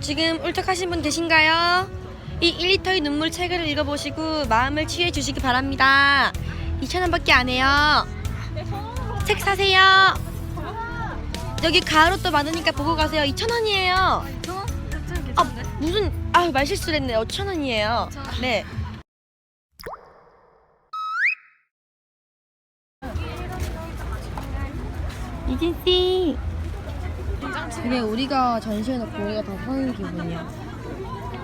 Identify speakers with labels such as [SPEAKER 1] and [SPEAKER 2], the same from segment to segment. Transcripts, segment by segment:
[SPEAKER 1] 지금 울적하신 분 계신가요? 이 1리터의 눈물 책을 읽어보시고 마음을 치유해 주시기 바랍니다. 2,000원밖에 안 해요. 책 사세요. 여기 가로도 많으니까 보고 가세요. 2,000원이에요. 아, 무슨, 아, 말 실수를 했네. 5,000원이에요. 네. 이진씨. 그게 우리가 전시해놓고 우리가 다 사는 기분이야.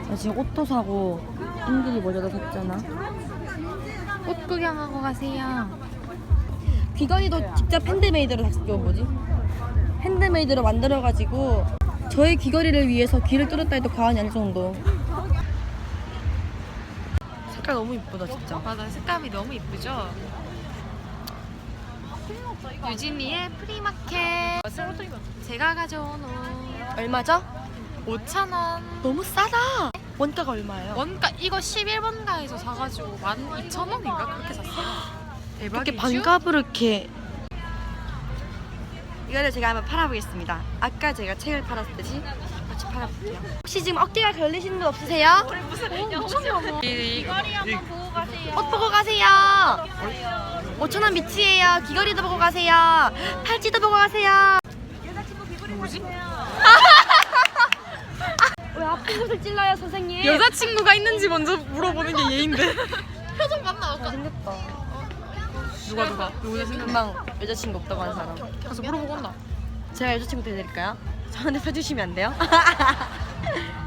[SPEAKER 1] 나 지금 옷도 사고 힘들이 모자도 샀잖아.
[SPEAKER 2] 꽃 구경하고 가세요.
[SPEAKER 1] 귀걸이도 직접 핸드메이드로 샀어. 뭐지? 핸드메이드로 만들어가지고 저의 귀걸이를 위해서 귀를 뚫었다 해도 과언이 아닐 정도. 색깔 너무 이쁘다 진짜.
[SPEAKER 2] 맞아, 색감이 너무 이쁘죠? 유진이의 프리마켓. 제가 가져온 옷
[SPEAKER 1] 얼마죠?
[SPEAKER 2] 5,000원.
[SPEAKER 1] 너무 싸다. 원가가 얼마예요?
[SPEAKER 2] 원가 이거 11번가에서 사가지고 12,000원인가 그렇게 샀어요. 대박이죠?
[SPEAKER 1] 반값으로 이렇게 이거를 제가 한번 팔아보겠습니다. 아까 제가 책을 팔았듯이 같이 팔아볼게요. 혹시 지금 어깨가 걸리시는 분 없으세요?
[SPEAKER 2] 이-
[SPEAKER 1] 옷 보고 가세요. 5천원 미치예요. 귀걸이도 보고 가세요. 팔찌도 보고 가세요.
[SPEAKER 2] 뭐지?
[SPEAKER 1] 왜 아픈 곳을 찔러요, 선생님?
[SPEAKER 2] 여자친구가 있는지 먼저 물어보는 게 예인데. 표정 봤나 아까?
[SPEAKER 1] 잘생겼다.
[SPEAKER 2] 누가 누가? 누구 여자친구?
[SPEAKER 1] 금방 여자친구 없다고 하는 사람.
[SPEAKER 2] 가서 물어보고 온다.
[SPEAKER 1] 제가 여자친구 되드릴까요? 저한테 사주시면 안 돼요?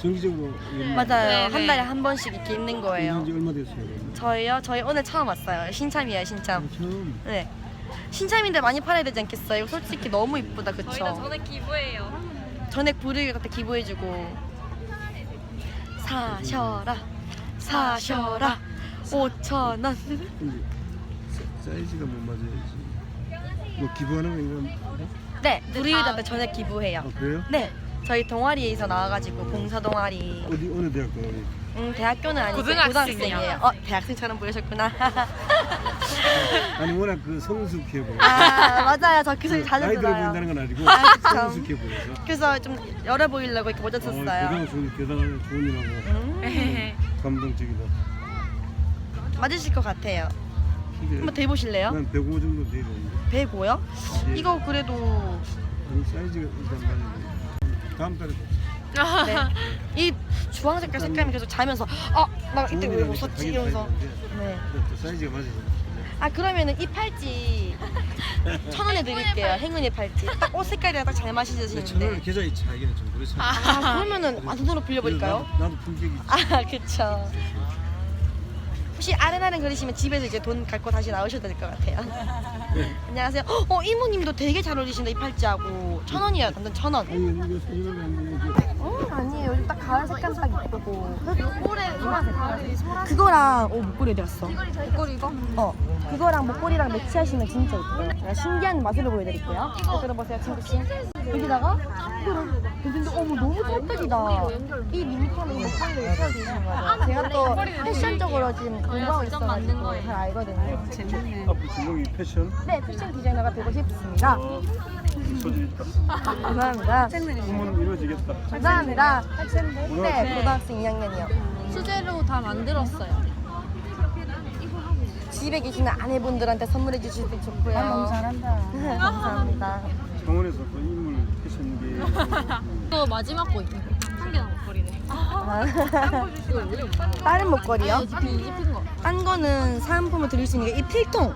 [SPEAKER 3] 정기적으로 이런
[SPEAKER 1] 맞아요.
[SPEAKER 2] 네네.
[SPEAKER 1] 한 달에 한 번씩 이렇게 있는 거예요.
[SPEAKER 3] 지 얼마 됐어요?
[SPEAKER 1] 저희요? 저희 오늘 처음 왔어요. 신참이에요, 신참.
[SPEAKER 3] 처음
[SPEAKER 1] 네. 신참인데 많이 팔아야 되지 않겠어요? 이거 솔직히 너무 이쁘다, 그쵸?
[SPEAKER 2] 기부해요.
[SPEAKER 1] 전액 불을 갖다 기부해주고 사셔라 사셔라 5천 원.
[SPEAKER 3] 근데 사- 사이즈가 못 맞아야지 뭐 기부하는 거 이건
[SPEAKER 1] 네, 불이유한테 전액 기부해요.
[SPEAKER 3] 아 그래요?
[SPEAKER 1] 네, 저희 동아리에서 나와가지고 봉사 동아리.
[SPEAKER 3] 어디 어느 대학교 어디?
[SPEAKER 1] 음, 대학교는 아니고
[SPEAKER 2] 고등학생이요.
[SPEAKER 1] 고등학생이에요. 어, 대학생처럼 보이셨구나.
[SPEAKER 3] 아니 워낙 그 성숙해 보여
[SPEAKER 1] 아, 맞아요. 저 그 소리
[SPEAKER 3] 그
[SPEAKER 1] 자주
[SPEAKER 3] 나이 들어
[SPEAKER 1] 들어요.
[SPEAKER 3] 보인다는 건 아니고
[SPEAKER 1] 아, 그쵸.
[SPEAKER 3] 성숙해 보여서
[SPEAKER 1] 그래서 좀 열어 보이려고 이렇게 모자
[SPEAKER 3] 어,
[SPEAKER 1] 썼어요.
[SPEAKER 3] 대단한 좋은 대단한 좋은 일하고
[SPEAKER 1] 음,
[SPEAKER 3] 감동적이다
[SPEAKER 1] 맞으실 것 같아요.
[SPEAKER 3] 근데
[SPEAKER 1] 한번 대보실래요?
[SPEAKER 3] 난 105 정도 되는데
[SPEAKER 1] 105요?
[SPEAKER 3] 예.
[SPEAKER 1] 이거 그래도
[SPEAKER 3] 이 사이즈가 일단 맞아요 다음 달에 봅시다.
[SPEAKER 1] 네. 이 주황 색깔 색감이 계속 자면서 아, 나 이때 왜못 썼지 이러면서 네.
[SPEAKER 3] 또 사이즈가 맞아요
[SPEAKER 1] 아 그러면은 이 팔찌 천 원에 드릴게요. 행운의 팔찌. 딱 옷 색깔이랑 딱 잘
[SPEAKER 3] 근데 천 원은
[SPEAKER 1] 맞으시는데.
[SPEAKER 3] 계좌 차이는 좀 그렇죠
[SPEAKER 1] 아 그러면은 완전으로 빌려버릴까요?
[SPEAKER 3] 나도, 나도 품격이 있지
[SPEAKER 1] 아 그쵸. 혹시 아른아른 그리시면 집에서 이제 돈 갖고 다시 나오셔도 될 것 같아요.
[SPEAKER 3] 네.
[SPEAKER 1] 안녕하세요. 어 이모님도 되게 잘 어울리신다 이 팔찌하고 천 원이에요. 완전 천 원.
[SPEAKER 3] 아니 나게
[SPEAKER 1] 어 아니에 요. 요즘 딱 가을 색감 딱 이쁘고. 목걸이 소라 그거랑 오 목걸이 어디 갔어? 목걸이 이거? 어 그거랑 목걸이랑 매치하시면 진짜 예뻐요. 제가 신기한 마술을 보여드릴게요. 잘 들어보세요 친구 씨. 여기다가 근데 어머 너무 찰떡이다. 이 미니폼에 이 목걸이를 매치해주시는 거예요. 제가 또 패션적으로 지금 공부하고 있어가지고 잘 알거든요.
[SPEAKER 3] 앞으로 주목이 패션
[SPEAKER 1] 네 패션 디자이너가 되고 싶습니다.
[SPEAKER 3] 있다
[SPEAKER 1] 감사합니다.
[SPEAKER 3] 꿈은 이루어지겠다
[SPEAKER 1] 감사합니다. 네 고등학생 2학년이요.
[SPEAKER 2] 수제로 다 만들었어요.
[SPEAKER 1] 집에 계시는 아내분들한테 선물해 주실 때 좋고요. 너무 잘한다. 감사합니다.
[SPEAKER 3] 창원에서 또 인물 패션계
[SPEAKER 2] 이거 마지막 거 거. 한 개나 먹거리네.
[SPEAKER 1] 아. 다른 목걸이요?
[SPEAKER 2] 뒤집힌 뒤집힌 거.
[SPEAKER 1] 딴 거는 사은품을 드릴 수 있는 게 이 필통.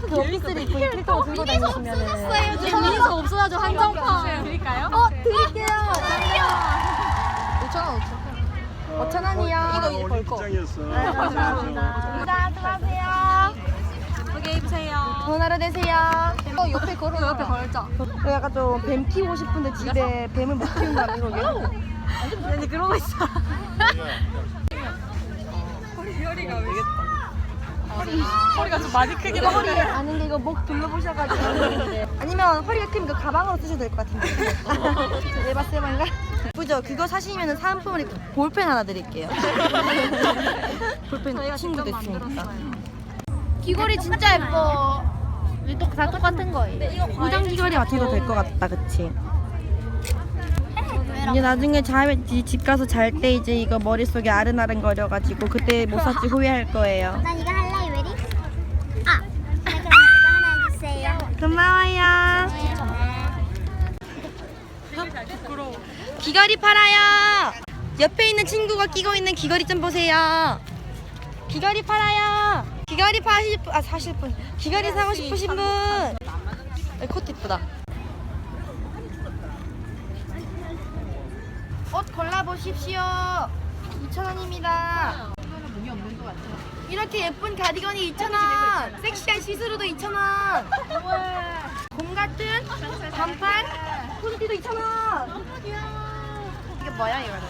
[SPEAKER 1] 그 오피스를 입고 이 필통을 들고 다니시면은
[SPEAKER 2] 미니서 없어가지고 한정판. 드릴까요?
[SPEAKER 1] 어 드릴게요.
[SPEAKER 2] 5천 원, 5천 원.
[SPEAKER 1] 5천 원이요.
[SPEAKER 2] 이거 이제 벌 거.
[SPEAKER 3] 입장이었어
[SPEAKER 1] 네, 감사합니다. 자 들어가세요.
[SPEAKER 2] 예쁘게 입으세요.
[SPEAKER 1] 좋은 하루 되세요.
[SPEAKER 2] 어, 옆에 걸어. 옆에 걸자.
[SPEAKER 1] 저 약간 좀 뱀 키우고 싶은데 집에 뱀을 못 키운다는 거 왜? 아니 그러고 있어.
[SPEAKER 2] 허리가 좀 많이 크긴
[SPEAKER 1] 아는 게 이거 목 둘러보셔가지고 그러는데 아니면 허리가 그 가방으로 쓰셔도 될 것 같은데 예바세만가? 예쁘죠? 그거 사시면 사은품으로 볼펜 하나 드릴게요 볼펜 친구도 있으니까
[SPEAKER 2] 귀걸이 진짜 예뻐. 다 똑같은 거예요.
[SPEAKER 1] 우정 귀걸이 맞춰도 될 것 같다 그치? 이제 나중에 자, 집 가서 잘 때 이제 이거 머릿속에 아른아른 거려가지고 그때 못 샀지 후회할 거예요.
[SPEAKER 4] 난
[SPEAKER 1] 고마워요. 귀걸이 팔아요. 옆에 있는 친구가 끼고 있는 귀걸이 좀 보세요. 귀걸이 팔아요. 귀걸이 파실 분, 아 사실 분. 귀걸이 사고 싶으신 분. 이 코트 이쁘다. 옷 골라 보십시오. 2,000원입니다. 이렇게 예쁜 가디건이 2,000원. 섹시한 시스루도 2,000원. 곰 같은 반팔 코디도 2,000원. 이게 뭐야 이거는?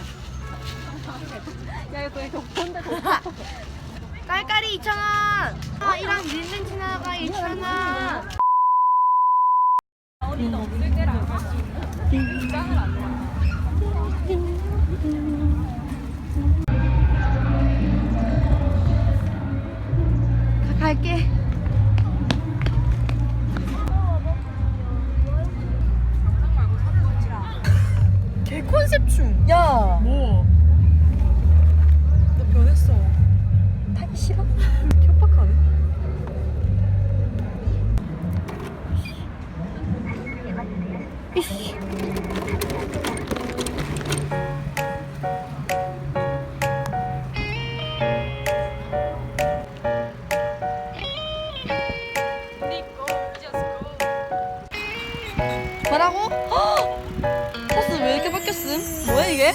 [SPEAKER 1] 야 이거 이거 뭔데 깔깔이 2,000원. 아 이랑 린넨 지나가 2,000원. 가- 갈게. 뭐라고? 헉! 코스 왜 이렇게 바뀌었음? 뭐야 이게?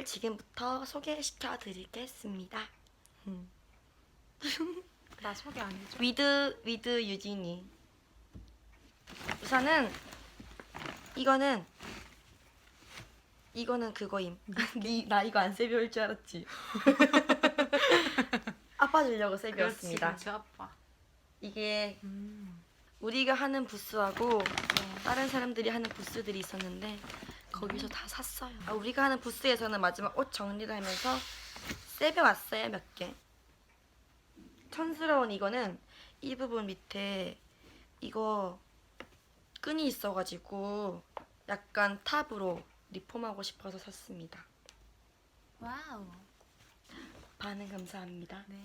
[SPEAKER 1] 산 거를 지금부터 소개시켜 드리겠습니다.
[SPEAKER 2] 나 소개 안 해줘.
[SPEAKER 1] 위드 위드 유진이. 우선은 이거는 이거는 그거임. 니, 나 이거 안 세배울 줄 알았지. 아빠 주려고 세배웠습니다.
[SPEAKER 2] 그렇지, 아빠.
[SPEAKER 1] 이게
[SPEAKER 2] 음.
[SPEAKER 1] 우리가 하는 부스하고 다른 사람들이 하는 부스들이 있었는데 거기서 다 샀어요. 아, 우리가 하는 부스에서는 마지막 옷 정리를 하면서 세배 왔어요 몇 개. 촌스러운 이거는 이 부분 밑에 이거 끈이 있어가지고 약간 탑으로 리폼하고 싶어서 샀습니다.
[SPEAKER 2] 와우.
[SPEAKER 1] 반응 감사합니다.
[SPEAKER 2] 네.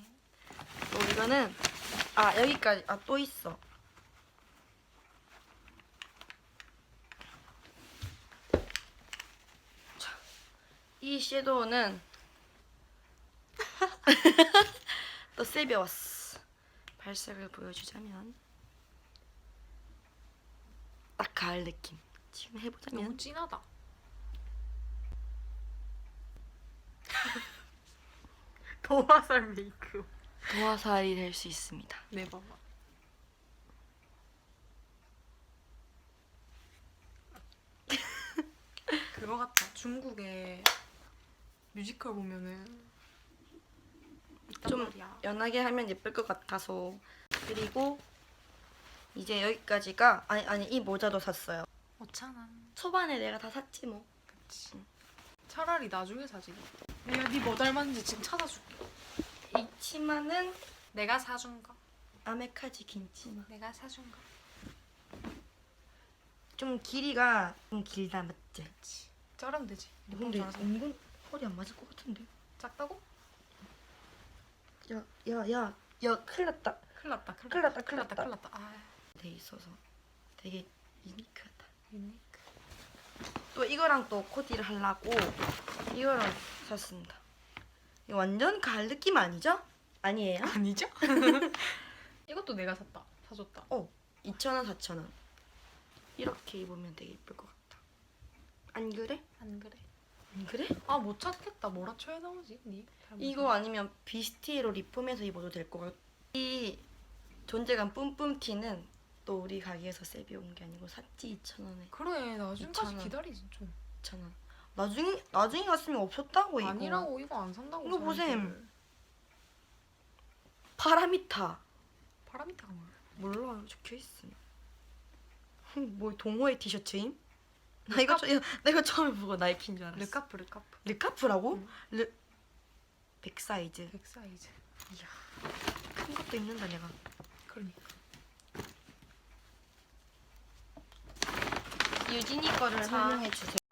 [SPEAKER 1] 또 이거는 아 여기까지 아 또 있어. 이 섀도우는 또 세배웠어. 발색을 보여주자면 딱 가을 느낌. 지금 해보자면
[SPEAKER 2] 너무 진하다. 도화살 메이크.
[SPEAKER 1] 도화살이 될 수 있습니다.
[SPEAKER 2] 네, 봐봐. 그거 같다. 중국에 뮤지컬 보면은
[SPEAKER 1] 좀
[SPEAKER 2] 말이야.
[SPEAKER 1] 연하게 하면 예쁠 것 같아서 그리고 이제 여기까지가 아니 아니 이 모자도 샀어요.
[SPEAKER 2] 5천 원.
[SPEAKER 1] 초반에 내가 다 샀지 뭐.
[SPEAKER 2] 그치. 차라리 나중에 사지. 내가 네 뭐 닮았는지 지금 찾아줄게.
[SPEAKER 1] 이 치마는
[SPEAKER 2] 내가 사준 거.
[SPEAKER 1] 아메카지 긴 치마.
[SPEAKER 2] 내가 사준 거.
[SPEAKER 1] 좀 길이가 좀 길다 맞지?
[SPEAKER 2] 자르면 되지.
[SPEAKER 1] 근데. 이건 허리 안 맞을 것 같은데.
[SPEAKER 2] 작다고?
[SPEAKER 1] 야야야 야 야, 큰일 났다.
[SPEAKER 2] 큰일 났다.
[SPEAKER 1] 큰일 났다, 큰일
[SPEAKER 2] 났다.
[SPEAKER 1] 났다.
[SPEAKER 2] 큰일 났다. 아,
[SPEAKER 1] 돼 있어서 되게 유니크하다.
[SPEAKER 2] 유니크.
[SPEAKER 1] 또 이거랑 또 코디를 하려고 이거랑 샀습니다. 이거 완전 가을 느낌 아니죠? 아니에요?
[SPEAKER 2] 아니죠? 이것도 내가 샀다. 사줬다.
[SPEAKER 1] 어, 2,000원, 4,000원. 이렇게 입으면 되게 예쁠 것 같다. 안 그래?
[SPEAKER 2] 안 그래?
[SPEAKER 1] 안 그래?
[SPEAKER 2] 아 못 찾겠다. 뭐라 쳐야 나오지? 니?
[SPEAKER 1] 이거 아니면 비스티로 리폼해서 입어도 될 것 같아. 이 존재감 뿜뿜 티는 또 우리 가게에서 세비 온 게 아니고 샀지 2,000원에.
[SPEAKER 2] 그래 나 지금까지
[SPEAKER 1] 2,000원.
[SPEAKER 2] 기다리지 좀.
[SPEAKER 1] 2,000원. 나중에 나중에 갔으면 없었다고 이거.
[SPEAKER 2] 아니라고 이거 안 산다고.
[SPEAKER 1] 이거 보셈. 파라미타.
[SPEAKER 2] 파라미타가 뭐야?
[SPEAKER 1] 몰라 적혀 있음. 뭐 동호회 티셔츠임? 나 이거 저, 나 이거 처음에 보고 나이키인 줄 알았어.
[SPEAKER 2] 르카프 르카프.
[SPEAKER 1] 르카프라고?
[SPEAKER 2] 응.
[SPEAKER 1] 르100 사이즈.
[SPEAKER 2] 백 사이즈.
[SPEAKER 1] 큰 것도 입는다 내가.
[SPEAKER 2] 그러니까.
[SPEAKER 1] 유진이 거를
[SPEAKER 2] 자.
[SPEAKER 1] 설명해 주세요.